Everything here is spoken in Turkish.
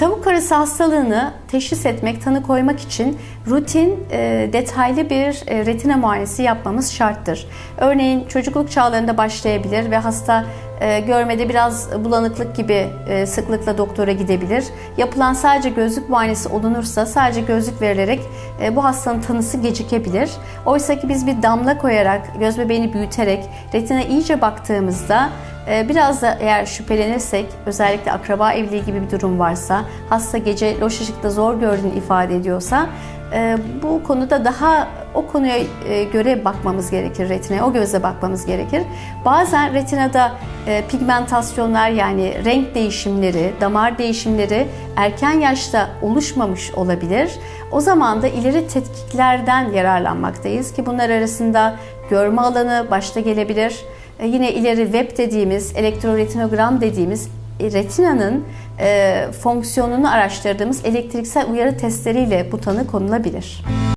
Tavuk karısı hastalığını teşhis etmek, tanı koymak için rutin, e, detaylı bir e, retina muayenesi yapmamız şarttır. Örneğin çocukluk çağlarında başlayabilir ve hasta e, görmede biraz bulanıklık gibi sıklıkla doktora gidebilir. Yapılan sadece gözlük muayenesi olunursa sadece gözlük verilerek bu hastanın tanısı gecikebilir. Oysa ki biz bir damla koyarak, göz bebeğini büyüterek retina iyice baktığımızda Biraz da eğer şüphelenirsek, özellikle akraba evliliği gibi bir durum varsa, hasta gece loş ışıkta zor gördüğünü ifade ediyorsa, e, bu konuda daha o konuya e, göre bakmamız gerekir retinaya, o gözle bakmamız gerekir. Bazen retinada e, pigmentasyonlar yani renk değişimleri, damar değişimleri erken yaşta oluşmamış olabilir. O zaman da ileri tetkiklerden yararlanmaktayız ki bunlar arasında görme alanı başta gelebilir. E, Yine ileri web dediğimiz, elektroretinogram dediğimiz e, retinanın e, fonksiyonunu araştırdığımız elektriksel uyarı testleriyle bu tanı konulabilir.